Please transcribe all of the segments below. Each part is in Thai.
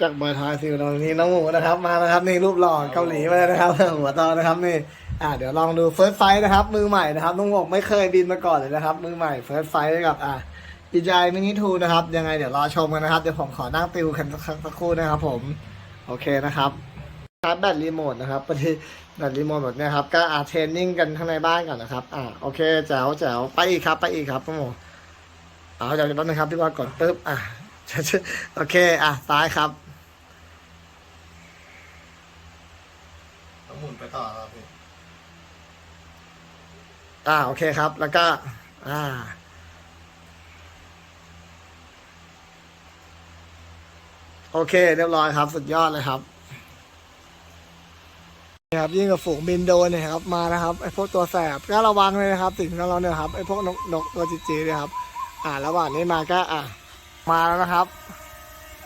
จากเบอร์ทอยซิลตรงนี้น้องหมูนะครับมาแล้วครับนี่รูปหล่อเกาหลีมาเลยนะครับ หัวตอนะครับนี่อ่าเดี๋ยวลองดูเฟิร์สไฟนะครับ มือใหม่นะครับน้องบอกไม่เคยบินมาก่อนเลยนะครับ มือใหม่เฟิร์สไฟกับอ่าดีใจมินิทูนะครับยังไงเดี๋ยวรอชมกันนะครับเดี๋ยวผมขอนั่งติวกันสักสักครู่นะครับ ผมโอเคนะครับชาร์จแบตรีโมทนะครับพอดีแบตรีโมทหมดเนี่ยครับก็อาเทรนนิ่งกันข้างในบ้านก่อนนะครับอ่าโอเคแจ๋วแจ๋วไปอีกครับ ไปอีกครับน้องหมูเอาเดี๋ยวแป๊บนึงครับพี่บอลกดปึ๊บอะโอเค อะซ้ายครับต้อง หมุนไปต่อครับพี่อ่าโอเคครับ แล้วก็ อ่า โอเค เรียบร้อยครับ สุดยอดเลยครับนี่ครับยิ่งกับฝูงบินโดนเนี่ยครับมานะครับไอพวกตัวแสบก็ระวังเลยนะครับ สิ่งที่เราเนี่ยครับไอพวกนกนกตัวจีจีเนี่ยครับ อ่าระหว่างนี้มาก็อ่ามาแล้วนะครับ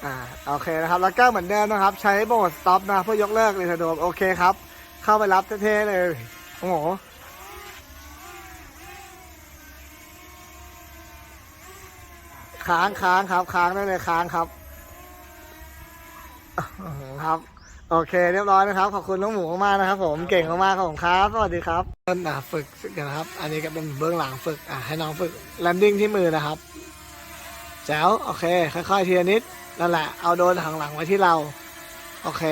อ่าโอเคนะครับ แล้วก็เหมือนเดิมนะครับ ใช้โหมด stop นะเพื่อยกเลิกเลยสะดวโอเคครับ เข้าไปรับเท่ๆเลย โอ้โหค้างค้างครับ ค้างได้เลยค้างครับ ครับ โอเค เรียบร้อยนะครับ ขอบคุณน้องหมูมากนะครับ ผมเก่งมากๆครับผมครับสวัสดีครับต้นอะฝึกกันะครับ อันนี้ก็เป็นเบื้องหลังฝึกอะให้น้องฝึกแลนดิ้งที่มือนะครับแจ๋วโอเค ค่อยๆทีละนิดนั่นแหละเอาโดนหังหลังไว้ที่เรา โอเค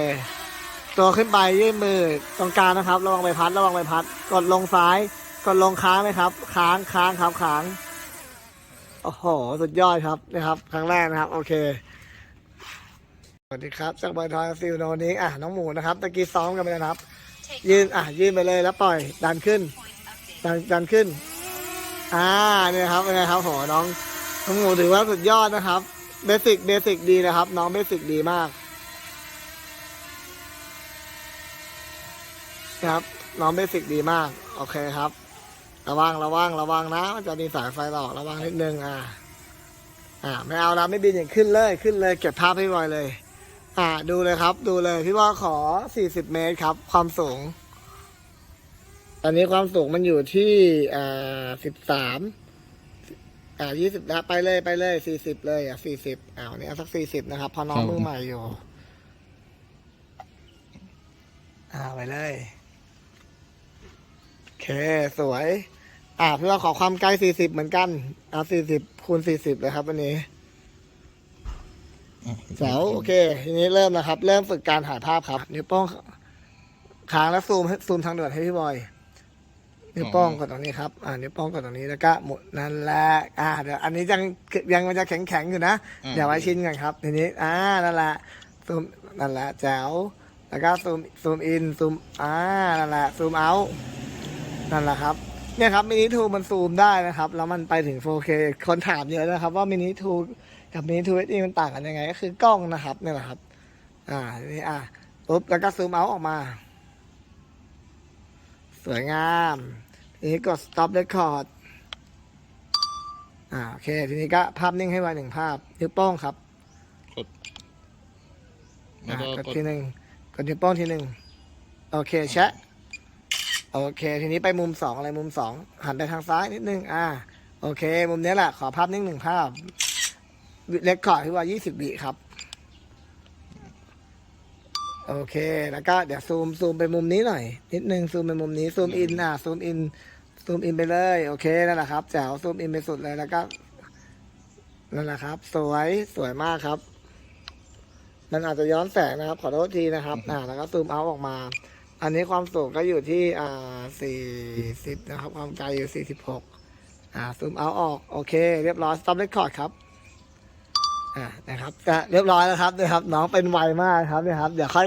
ตัวขึ้นไปยื่นมือตรงกลางนะครับ ระวังใบพัด ระวังใบพัด กดลงซ้าย กดลงค้างเลยครับ ค้างค้างครับค้างโอ้โห สุดยอดครับนะครับครั้งแรกนะครับ โอเคสวัสดีครับจากบอยทอยฟิลโนนี้อะน้องหมูนะครับตะกี้ซ้อมกันไปแล้วนะครับ ยืนอะยืนไปเลยแล้วปล่อยดันขึ้น ดันดันขึ้น อ่าเนี่ยครับเป็นไงครับโหน้องน้องหมูถือว่าสุดยอดนะครับเบสิกเบสิกดีนะครับ น้องเบสิกดีมาก นะครับ น้องเบสิกดีมาก โอเคครับ ระวังระวังระวังนะ มันจะมีสายไฟต่อระวังนิดนึงอ่า อ่า ไม่เอานะไม่บินอย่างขึ้นเลยขึ้นเลย เก็บภาพให้ไวเลย อ่า ดูเลยครับ ดูเลยพี่ว่าขอ 40 เมตรครับ ความสูง ตอนนี้ความสูงมันอยู่ที่อ่า13อ่ายี่สิบนะไปเลยไปเลยสี่สิบเลยอะสี่สิบอ้าวเนี่ยสักสี่สิบนะครับเพอน้องครับมือใหม่อยู่ อ่าไปเลยโอ เคสวย อ่าพี่ว่าขอความไกลสี่สิบเหมือนกันเอาสี่สิบคูณสี่สิบเลยครับวันนี้แจ๋วโอเค ทีนี้เริ่มนะครับ เริ่มฝึกการถ่ายภาพครับ นิ้วโป้งค้างแล้วซูมให้ซูมทางด่วนให้พี่บอย นิ้วโป้งกดตรงนี้ครับ อ่า นิ้วโป้งกดตรงนี้แล้วก็หมุนนั่นแหละ อ่า เดี๋ยวอันนี้ยังยังมันจะแข็งแข็งๆอยู่นะอืมเดี๋ยวไว้ชินกันครับ ทีนี้ อ่า นั่นแหละ ซูม นั่นแหละแจ๋วแล้วก็ซูม ซูมอิน ซูม อ่า นั่นแหละ ซูมเอา นั่นแหละครับ เนี่ยครับมินิทูมันซูมได้นะครับ แล้วมันไปถึง 4K คนถามเยอะนะครับ ว่ามินิทูกับมินิทูเอสมันต่างกันยังไง ก็คือกล้องนะครับเนี่ยแหละครับ อ่าทีนี้อ่าปุ๊บแล้วก็ซูมเอาออกมา สวยงามทีนี้กด stop record อ่าโอเค ทีนี้ก็ภาพนิ่งให้ไวหนึ่งภาพนิ้วโป้งครับกดแล้อ่าวก็กดกดทีหนึ่งกดนิ้วโป้งทีหนึ่งโอเคแชะ โอเค ทีนี้ไปมุมสองอะไรมุมสองหันไปทางซ้ายนิดนึง อ่า โอเค มุมนี้แหละขอภาพนิ่งหนึ่งภาพเรคคอที่ว่ายี่สิบวิครับ โอเค แล้วก็เดี๋ยวซูมซูมไปมุมนี้หน่อย นิดนึงซูมไปมุมนี้ซูมอินอะซูมอินซูมอินไปเลย โอเคนั่นแหละครับแจ๋วซูมอินไปสุดเลยแล้วก็นั่นแหละครับ สวยสวยมากครับ มันอาจจะย้อนแสงนะครับ ขอโทษทีนะครับ อ่า แล้วก็ซูมเอาออกมา อันนี้ความสูงก็อยู่ที่อ่าสี่สิบนะครับ ความไกลอยู่สี่สิบหกอ่าซูมเอาออก โอเค เรียบร้อย stop record ครับอ่านะครับก็เรียบร้อยแล้วครับนะครับ น้องเป็นไวมากครับเนี่ยครับ เดี๋ยวค่อย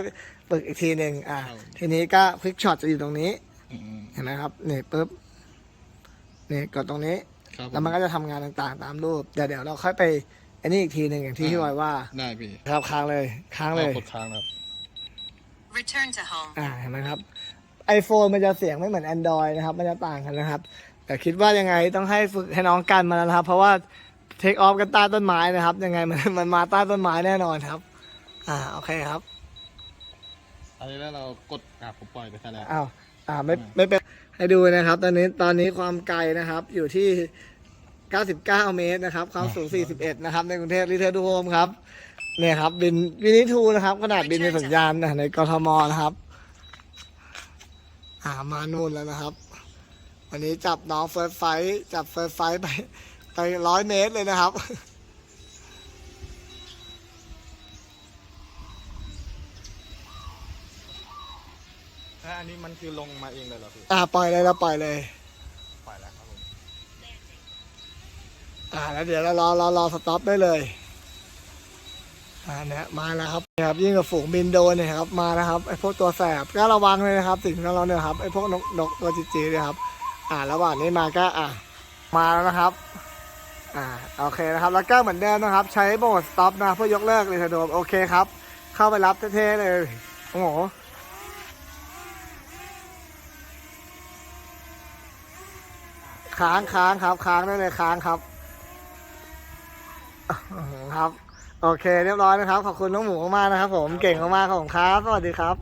ฝึกอีกทีหนึ่งอ่าทีนี้ก็คลิกช็อตจะอยู่ตรงนี้อืมเห็นไหมครับนี่ปุ๊บนี่กดตรงนี้ครับแล้วมันก็จะทำงานต่างๆ ตามรูปเดี๋ยวเดี๋ยวเราค่อยไปอันนี้อีกทีหนึ่งอย่างที่พี่บอยว่าได้พี่ครับค้างเลยค้างเลยกดค้างครับ Return to home. อ่าเห็นไหมครับ iPhone มันจะเสียงไม่เหมือน Android นะครับ มันจะต่างกันนะครับ แต่คิดว่ายังไงต้องให้ฝึกให้น้องกันมาแล้วนะครับ เพราะว่าเทคออฟกันใต้ต้นไม้นะครับ ยังไงมันมันมาใต้ต้นไม้แน่นอนครับ อ่าโอเคครับอันนี้แล้วเรากดอะผมปล่อยไปซะแล้วอ้าวอ่าไม่ไม่เป็นให้ดูนะครับ ตอนนี้ตอนนี้ความไกลนะครับอยู่ที่ 99 เมตรนะครับ ความสูง 41 นะครับ ในกรุงเทพลิเทอร์ดูโฮมครับ เนี่ยครับ บินวินิทูนะครับ ขนาดบินในสัญญาณนะในกทมนะครับ อ่ามานู่นแล้วนะครับ วันนี้จับน้องเฟิร์สไฟท์จับเฟิร์สไฟท์ไปไปร้อยเมตรเลยนะครับถ้าอันนี้มันคือลงมาเองเลยเหรอพี่ อ่าปล่อยเลยเราปล่อยเลยปล่อยแล้วครับผม อ่าแล้วเดี๋ยวเรารอรอรอสต็อปได้เลยอ่าเนี่ยมาแล้วครับนี่ยครับยิ่งกับฝูงบินโดนเนี่ยครับมาแล้วครับไอ้พวกตัวแสบก็ระวังเลยนะครับ สิ่งที่เราเนี่ยครับไอ้พวกนกนกตัวจีจีเนี่ยครับ อ่าระหว่างนี้มาก็อ่ามาแล้วนะครับอ่าโอเคนะครับแล้วก็เหมือนเดิมนะครับ ใช้โหมดสต็อปนะเพื่อยกเลิกเลยโดมโอเคครับ เข้าไปรับเท่ๆเลยโอ้โหค้างค้างครับค้างได้เลยค้างครับ ครับ โอเคเรียบร้อยนะครับ ขอบคุณน้องหมูมากๆนะครับ ผมเก่งมากๆครับผมครับ สวัสดีครับ